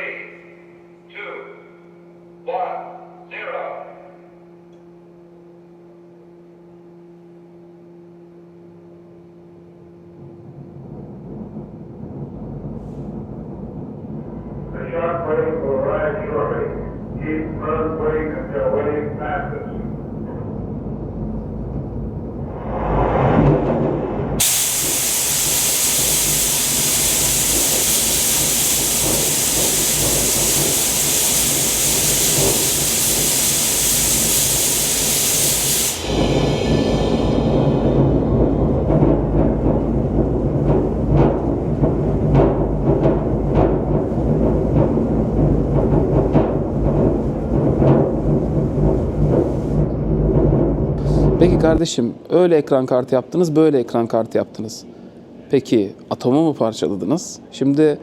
Three, two, one, zero. Kardeşim öyle ekran kartı yaptınız, böyle ekran kartı yaptınız. Peki atomu mu parçaladınız? Şimdi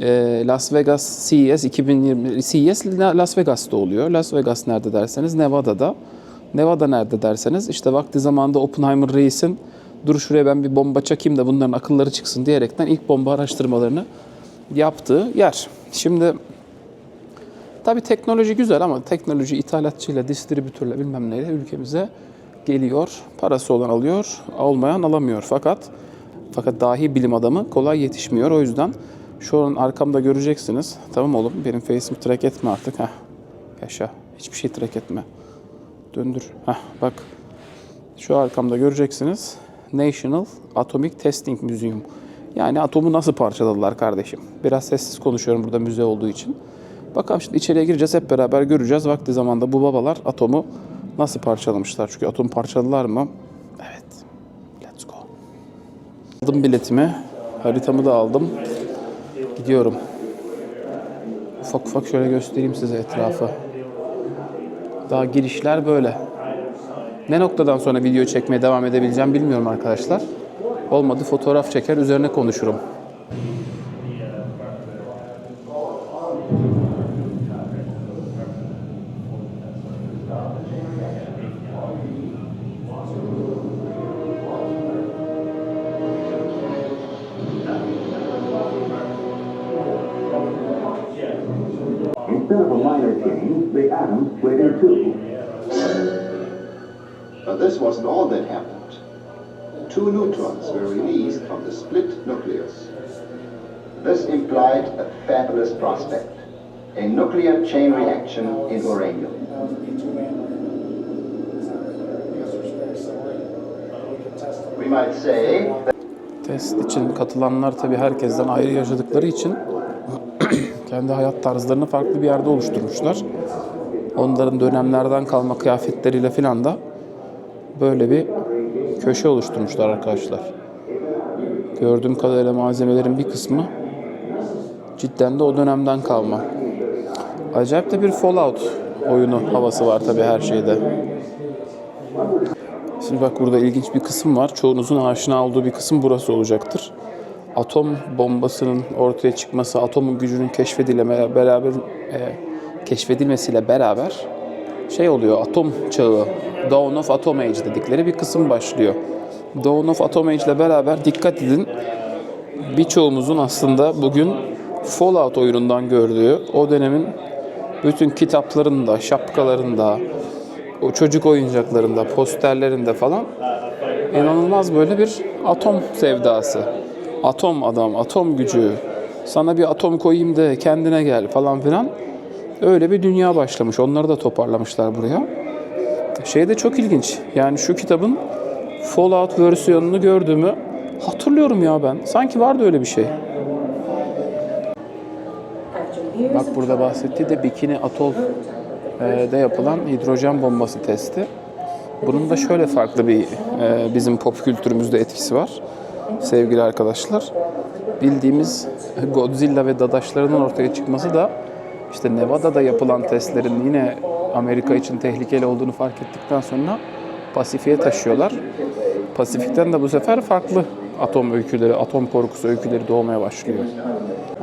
e, Las Vegas CES 2020 CES Las Vegas'ta oluyor. Las Vegas nerede derseniz Nevada'da. Nevada nerede derseniz işte vakti zamanında Oppenheimer reisin dur şuraya ben bir bomba çakayım da bunların akılları çıksın diyerekten ilk bomba araştırmalarını yaptığı yer. Şimdi Tabii teknoloji güzel ama teknoloji ithalatçıyla, distribütörle bilmem neyle ülkemize geliyor. Parası olan alıyor, olmayan alamıyor. Fakat fakat dahi bilim adamı kolay yetişmiyor. O yüzden şu an arkamda göreceksiniz. Tamam oğlum benim face'imi track etme artık. Heh. Yaşa. Hiçbir şey track etme. Döndür. Heh, bak. Şu arkamda göreceksiniz. National Atomic Testing Museum. Yani atomu nasıl parçaladılar kardeşim? Biraz sessiz konuşuyorum burada müze olduğu için. Bakalım şimdi içeriye gireceğiz hep beraber göreceğiz. Vakti zamanda bu babalar atomu nasıl parçalamışlar? Çünkü atomu parçaladılar mı? Evet. Let's go. Aldım biletimi. Haritamı da aldım. Gidiyorum. Ufak ufak şöyle göstereyim size etrafı. Daha girişler böyle. Ne noktadan sonra video çekmeye devam edebileceğim bilmiyorum arkadaşlar. Olmadı fotoğraf çeker üzerine konuşurum. But this wasn't all that happened. Two neutrons were released from the split nucleus. This implied a fabulous prospect, a nuclear chain reaction in uranium. We might say Test için katılanlar tabii herkesten ayrı yaşadıkları için kendi hayat tarzlarını farklı bir yerde oluşturmuşlar. Onların dönemlerden kalma kıyafetleriyle filan da böyle bir köşe oluşturmuşlar arkadaşlar. Gördüğüm kadarıyla malzemelerin bir kısmı cidden de o dönemden kalma. Acayip de bir Fallout oyunu havası var tabii her şeyde. Şimdi bak burada ilginç bir kısım var. Çoğunuzun aşina olduğu bir kısım burası olacaktır. Atom bombasının ortaya çıkması, atomun gücünün keşfedilme beraber e, keşfedilmesiyle beraber şey oluyor. Atom çağı, Dawn of Atom Age dedikleri bir kısım başlıyor. Dawn of Atom Age ile beraber dikkat edin. Birçoğumuzun aslında bugün Fallout oyunundan gördüğü o dönemin bütün kitaplarında, şapkalarında, o çocuk oyuncaklarında, posterlerinde falan inanılmaz böyle bir atom sevdası. Atom adam, atom gücü. Sana bir atom koyayım da kendine gel falan filan. Öyle bir dünya başlamış. Onları da toparlamışlar buraya. Şey de çok ilginç. Yani şu kitabın Fallout versiyonunu gördüğümü hatırlıyorum ya ben. Sanki vardı öyle bir şey. Bak burada bahsettiği de Bikini Atoll e, de yapılan hidrojen bombası testi. Bunun da şöyle farklı bir e, bizim pop kültürümüzde etkisi var sevgili arkadaşlar. Bildiğimiz Godzilla ve dadaşlarının ortaya çıkması da işte Nevada'da yapılan testlerin yine Amerika için tehlikeli olduğunu fark ettikten sonra Pasifik'e taşıyorlar. Pasifik'ten de bu sefer farklı atom öyküleri, atom korkusu öyküleri doğmaya başlıyor.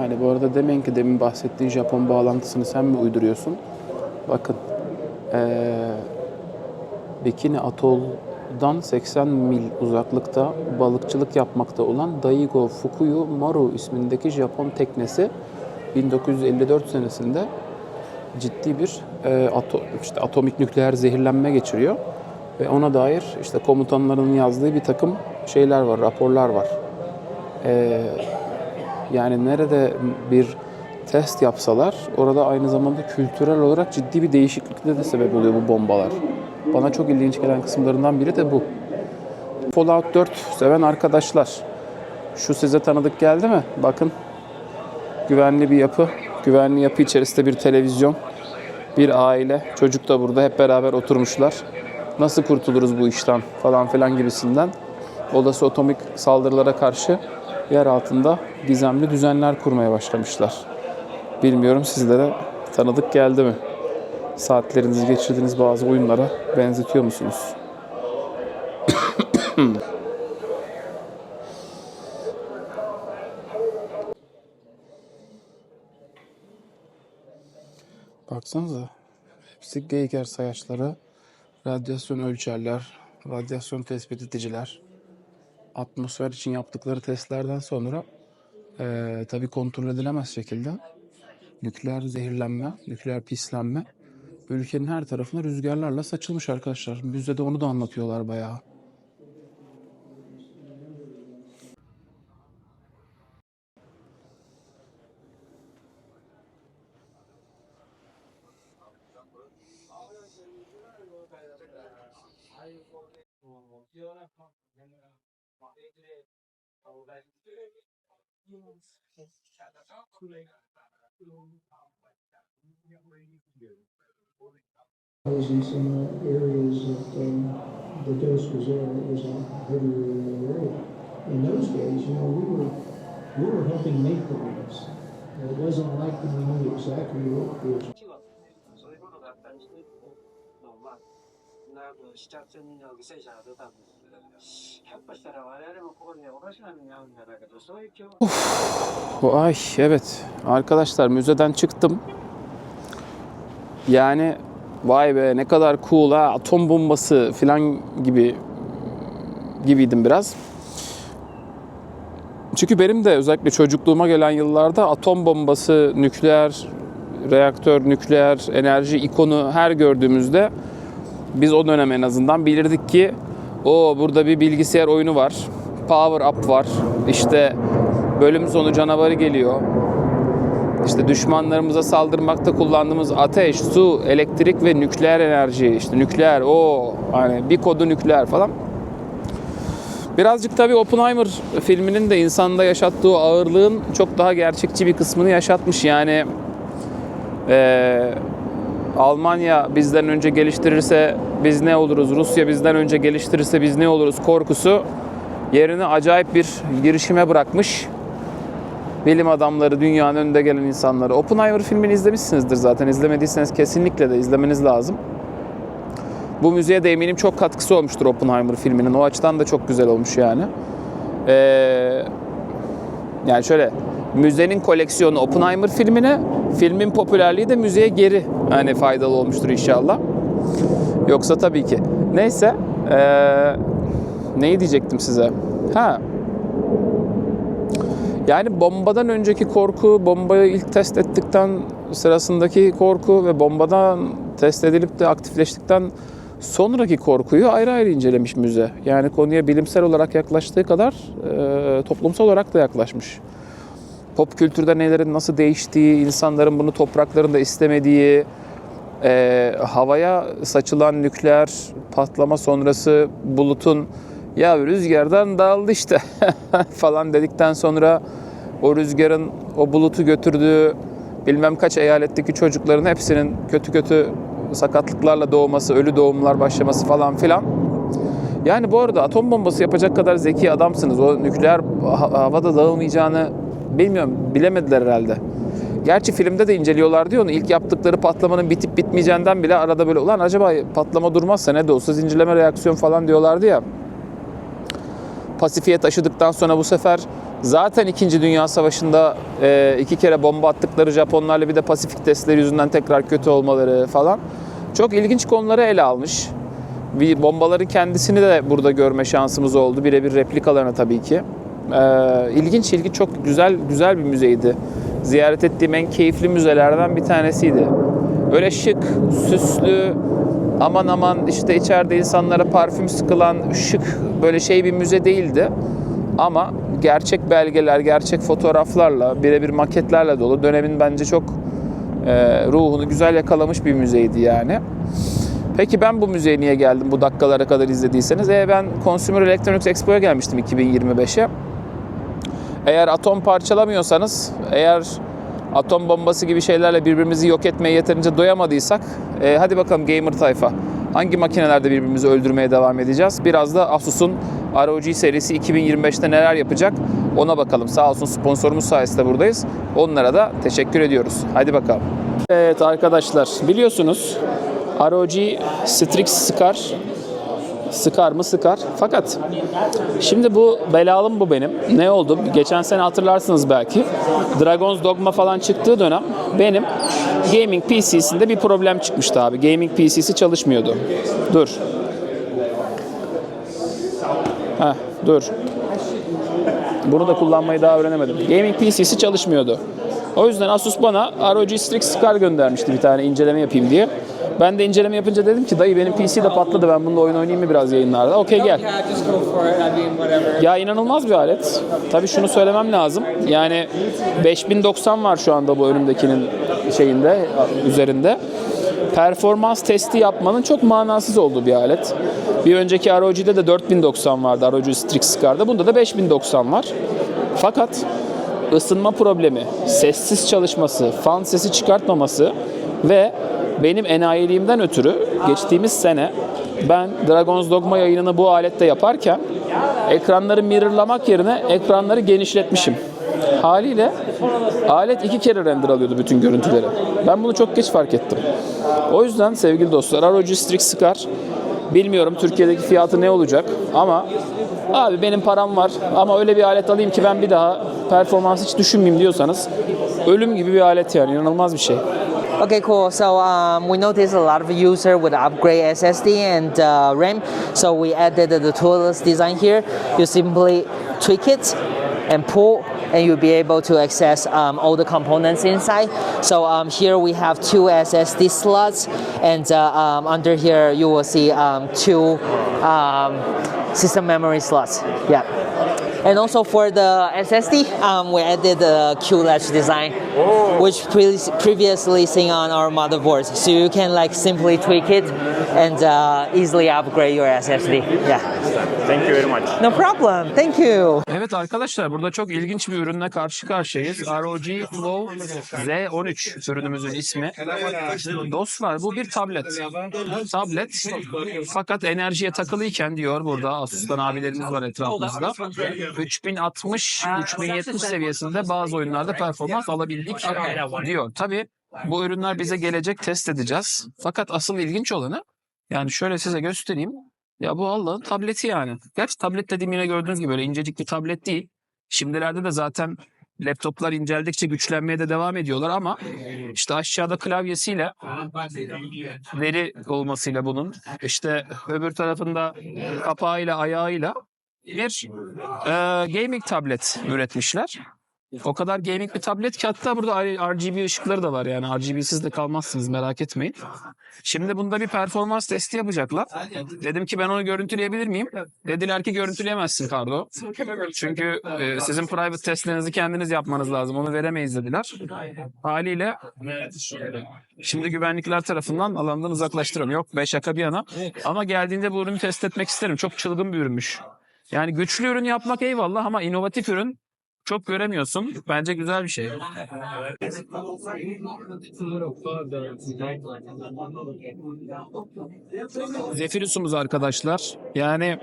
Yani bu arada demeyin ki demin bahsettiğin Japon bağlantısını sen mi uyduruyorsun? Bakın, eee Bikini Atoll'dan 80 mil uzaklıkta balıkçılık yapmakta olan Daigo Fukuyu Maru ismindeki Japon teknesi 1954 senesinde ciddi bir e, ato, işte atomik nükleer zehirlenme geçiriyor. Ve ona dair işte komutanlarının yazdığı bir takım şeyler var, raporlar var. E, yani nerede bir test yapsalar orada aynı zamanda kültürel olarak ciddi bir değişiklikle de sebep oluyor bu bombalar. Bana çok ilginç gelen kısımlarından biri de bu. Fallout 4 seven arkadaşlar. Şu size tanıdık geldi mi? Bakın. Güvenli bir yapı. Güvenli yapı içerisinde bir televizyon. Bir aile. Çocuk da burada. Hep beraber oturmuşlar. Nasıl kurtuluruz bu işten falan filan gibisinden. Olası atomik saldırılara karşı yer altında gizemli düzenler kurmaya başlamışlar. Bilmiyorum sizlere tanıdık geldi mi? Saatlerinizi geçirdiğiniz bazı oyunlara benzetiyor musunuz? Baksanıza. Hepsi Geiger sayaçları, radyasyon ölçerler, radyasyon tespit ediciler. Atmosfer için yaptıkları testlerden sonra eee tabii kontrol edilemez şekilde nükleer zehirlenme, nükleer pislenme ülkenin her tarafına rüzgarlarla saçılmış arkadaşlar. Müzede onu da anlatıyorlar bayağı. Houses in the areas that um, the dose was there, it was a heavier area. In those days, you know, we were, we were helping make the ones. It wasn't like we knew exactly what the 長く7、8人の犠牲者が出たんですけど、ひょっとしたら我々もここでおかしな目に遭うんじゃないかと、そういう恐怖 Ay evet arkadaşlar müzeden çıktım. Yani vay be ne kadar cool ha atom bombası falan gibi gibiydim biraz. Çünkü benim de özellikle çocukluğuma gelen yıllarda atom bombası, nükleer reaktör, nükleer enerji ikonu her gördüğümüzde biz o dönem en azından bilirdik ki o burada bir bilgisayar oyunu var. Power up var. İşte bölüm sonu canavarı geliyor. İşte düşmanlarımıza saldırmakta kullandığımız ateş, su, elektrik ve nükleer enerji. işte nükleer o hani bir kodu nükleer falan. Birazcık tabii Oppenheimer filminin de insanda yaşattığı ağırlığın çok daha gerçekçi bir kısmını yaşatmış. Yani eee, Almanya bizden önce geliştirirse biz ne oluruz, Rusya bizden önce geliştirirse biz ne oluruz korkusu yerini acayip bir girişime bırakmış. Bilim adamları, dünyanın önünde gelen insanları. Oppenheimer filmini izlemişsinizdir zaten. İzlemediyseniz kesinlikle de izlemeniz lazım. Bu müziğe de eminim çok katkısı olmuştur Oppenheimer filminin. O açıdan da çok güzel olmuş yani. Ee, yani şöyle müzenin koleksiyonu Oppenheimer filmine, filmin popülerliği de müziğe geri hani faydalı olmuştur inşallah. Yoksa tabii ki. Neyse. ee, neyi diyecektim size? Ha. Yani bombadan önceki korku, bombayı ilk test ettikten sırasındaki korku ve bombadan test edilip de aktifleştikten sonraki korkuyu ayrı ayrı incelemiş müze. Yani konuya bilimsel olarak yaklaştığı kadar e, toplumsal olarak da yaklaşmış. Pop kültürde nelerin nasıl değiştiği, insanların bunu topraklarında istemediği, e, havaya saçılan nükleer patlama sonrası bulutun ya rüzgardan dağıldı işte falan dedikten sonra o rüzgarın o bulutu götürdüğü bilmem kaç eyaletteki çocukların hepsinin kötü kötü sakatlıklarla doğması, ölü doğumlar başlaması falan filan. Yani bu arada atom bombası yapacak kadar zeki adamsınız. O nükleer ha- havada dağılmayacağını bilmiyorum, bilemediler herhalde. Gerçi filmde de inceliyorlar diyor onu. İlk yaptıkları patlamanın bitip bitmeyeceğinden bile arada böyle ulan acaba patlama durmazsa ne de olsa zincirleme reaksiyon falan diyorlardı ya. Pasifik'e taşıdıktan sonra bu sefer zaten 2. Dünya Savaşı'nda e, iki kere bomba attıkları Japonlarla bir de Pasifik testleri yüzünden tekrar kötü olmaları falan. Çok ilginç konuları ele almış. Bir bombaların kendisini de burada görme şansımız oldu. Birebir replikalarını tabii ki. Ee, ilginç ilginç çok güzel güzel bir müzeydi. ziyaret ettiğim en keyifli müzelerden bir tanesiydi. Öyle şık, süslü, aman aman işte içeride insanlara parfüm sıkılan şık böyle şey bir müze değildi. Ama gerçek belgeler, gerçek fotoğraflarla, birebir maketlerle dolu dönemin bence çok e, ruhunu güzel yakalamış bir müzeydi yani. Peki ben bu müzeye niye geldim bu dakikalara kadar izlediyseniz? E ben Consumer Electronics Expo'ya gelmiştim 2025'e. Eğer atom parçalamıyorsanız, eğer atom bombası gibi şeylerle birbirimizi yok etmeye yeterince doyamadıysak, e, hadi bakalım gamer tayfa. Hangi makinelerde birbirimizi öldürmeye devam edeceğiz? Biraz da Asus'un ROG serisi 2025'te neler yapacak ona bakalım. Sağ olsun sponsorumuz sayesinde buradayız. Onlara da teşekkür ediyoruz. Hadi bakalım. Evet arkadaşlar biliyorsunuz ROG Strix Scar Sıkar mı sıkar. Fakat şimdi bu belalım bu benim. Ne oldu? Geçen sene hatırlarsınız belki. Dragon's Dogma falan çıktığı dönem benim gaming PC'sinde bir problem çıkmıştı abi. Gaming PC'si çalışmıyordu. Dur. Heh, dur. Bunu da kullanmayı daha öğrenemedim. Gaming PC'si çalışmıyordu. O yüzden Asus bana ROG Strix Scar göndermişti bir tane inceleme yapayım diye. Ben de inceleme yapınca dedim ki dayı benim PC de patladı ben bununla oyun oynayayım mı biraz yayınlarda. Okey gel. Ya inanılmaz bir alet. Tabii şunu söylemem lazım. Yani 5090 var şu anda bu önümdekinin şeyinde üzerinde. Performans testi yapmanın çok manasız olduğu bir alet. Bir önceki ROG'de de 4090 vardı ROG Strix Scar'da. Bunda da 5090 var. Fakat ısınma problemi, sessiz çalışması, fan sesi çıkartmaması ve benim enayiliğimden ötürü geçtiğimiz sene ben Dragon's Dogma yayınını bu alette yaparken ekranları mirrorlamak yerine ekranları genişletmişim. Haliyle alet iki kere render alıyordu bütün görüntüleri. Ben bunu çok geç fark ettim. O yüzden sevgili dostlar ROG Strix Scar bilmiyorum Türkiye'deki fiyatı ne olacak ama abi benim param var ama öyle bir alet alayım ki ben bir daha performans hiç düşünmeyeyim diyorsanız ölüm gibi bir alet yani inanılmaz bir şey. Okay, cool. So um, we noticed a lot of user would upgrade SSD and uh, RAM. So we added the toolless design here. You simply tweak it and pull and you'll be able to access um, all the components inside. So um, here we have two SSD slots and uh, um, under here you will see um, two um, system memory slots. Yeah. And also for the SSD, um, we added the Q latch design, which pre- previously seen on our motherboards. So you can like simply tweak it and uh, easily upgrade your SSD. Yeah. Thank you very much. No problem. Thank you. Evet arkadaşlar burada çok ilginç bir ürünle karşı karşıyayız. ROG Flow Z13 ürünümüzün ismi. Dostlar bu bir tablet. Tablet fakat enerjiye takılıyken diyor burada Asus'tan abilerimiz var etrafımızda. 3060 3070 seviyesinde bazı oyunlarda performans alabildik diyor. Tabi bu ürünler bize gelecek test edeceğiz. Fakat asıl ilginç olanı yani şöyle size göstereyim. Ya bu Allah'ın tableti yani. Gerçi tablet dediğim yine gördüğünüz gibi böyle incecik bir tablet değil. Şimdilerde de zaten laptoplar inceldikçe güçlenmeye de devam ediyorlar ama işte aşağıda klavyesiyle veri olmasıyla bunun işte öbür tarafında kapağıyla ayağıyla bir e, gaming tablet üretmişler. O kadar gaming bir tablet ki hatta burada RGB ışıkları da var yani RGB'siz de kalmazsınız merak etmeyin. Şimdi bunda bir performans testi yapacaklar. Dedim ki ben onu görüntüleyebilir miyim? Dediler ki görüntüleyemezsin Kardo. Çünkü e, sizin private testlerinizi kendiniz yapmanız lazım. Onu veremeyiz dediler. Haliyle şimdi güvenlikler tarafından alandan uzaklaştırıyorum. Yok be şaka bir yana. Ama geldiğinde bu ürünü test etmek isterim. Çok çılgın bir ürünmüş. Yani güçlü ürün yapmak eyvallah ama inovatif ürün çok göremiyorsun. Bence güzel bir şey. Zephyrus'umuz arkadaşlar. Yani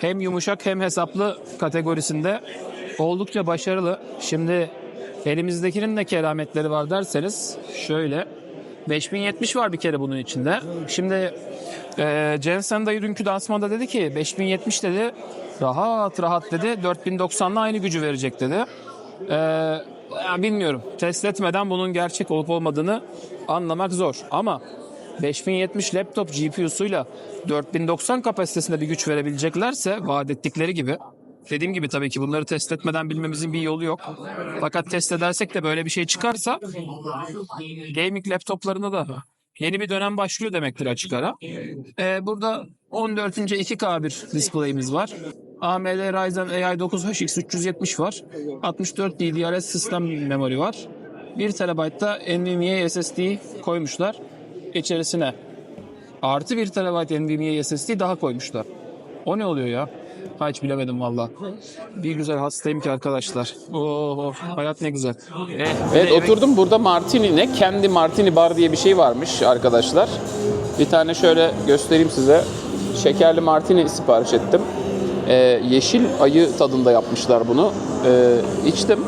hem yumuşak hem hesaplı kategorisinde oldukça başarılı. Şimdi elimizdekinin de kerametleri var derseniz şöyle 5070 var bir kere bunun içinde. Şimdi e, Jensen dayı dünkü dansmanda dedi ki 5070 dedi rahat rahat dedi 4090'la aynı gücü verecek dedi. E, ya bilmiyorum test etmeden bunun gerçek olup olmadığını anlamak zor ama 5070 laptop GPU'suyla 4090 kapasitesinde bir güç verebileceklerse vaat ettikleri gibi Dediğim gibi tabii ki bunları test etmeden bilmemizin bir yolu yok. Fakat test edersek de böyle bir şey çıkarsa gaming laptoplarında da yeni bir dönem başlıyor demektir açık ara. Ee, burada 14. 2K bir display'imiz var. AMD Ryzen AI 9 HX 370 var. 64 DDR5 sistem memori var. 1 TB da NVMe SSD koymuşlar içerisine. Artı 1 TB NVMe SSD daha koymuşlar. O ne oluyor ya? Ha, Hiç bilemedim valla. Bir güzel hastayım ki arkadaşlar. Oo, hayat ne güzel. Eh, Evet oturdum burada Martini ne? Kendi Martini Bar diye bir şey varmış arkadaşlar. Bir tane şöyle göstereyim size. Şekerli Martini sipariş ettim. Ee, yeşil ayı tadında yapmışlar bunu. Ee, içtim.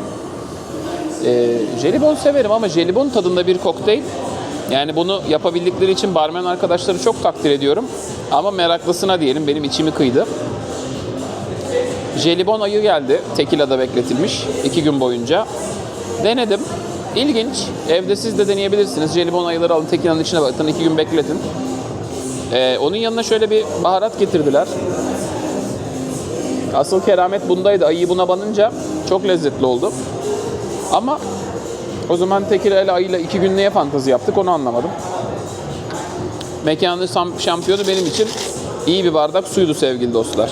Ee, jelibon severim ama jelibon tadında bir kokteyl. Yani bunu yapabildikleri için barmen arkadaşları çok takdir ediyorum. Ama meraklısına diyelim benim içimi kıydı. Jelibon ayı geldi. Tekila'da bekletilmiş. iki gün boyunca. Denedim. İlginç. Evde siz de deneyebilirsiniz. Jelibon ayıları alın tekilanın içine bakın. iki gün bekletin. Ee, onun yanına şöyle bir baharat getirdiler. Asıl keramet bundaydı. Ayıyı buna banınca çok lezzetli oldu. Ama o zaman tekila ile ayıyla iki gün neye yaptık onu anlamadım. Mekanın şampiyonu benim için iyi bir bardak suydu sevgili dostlar.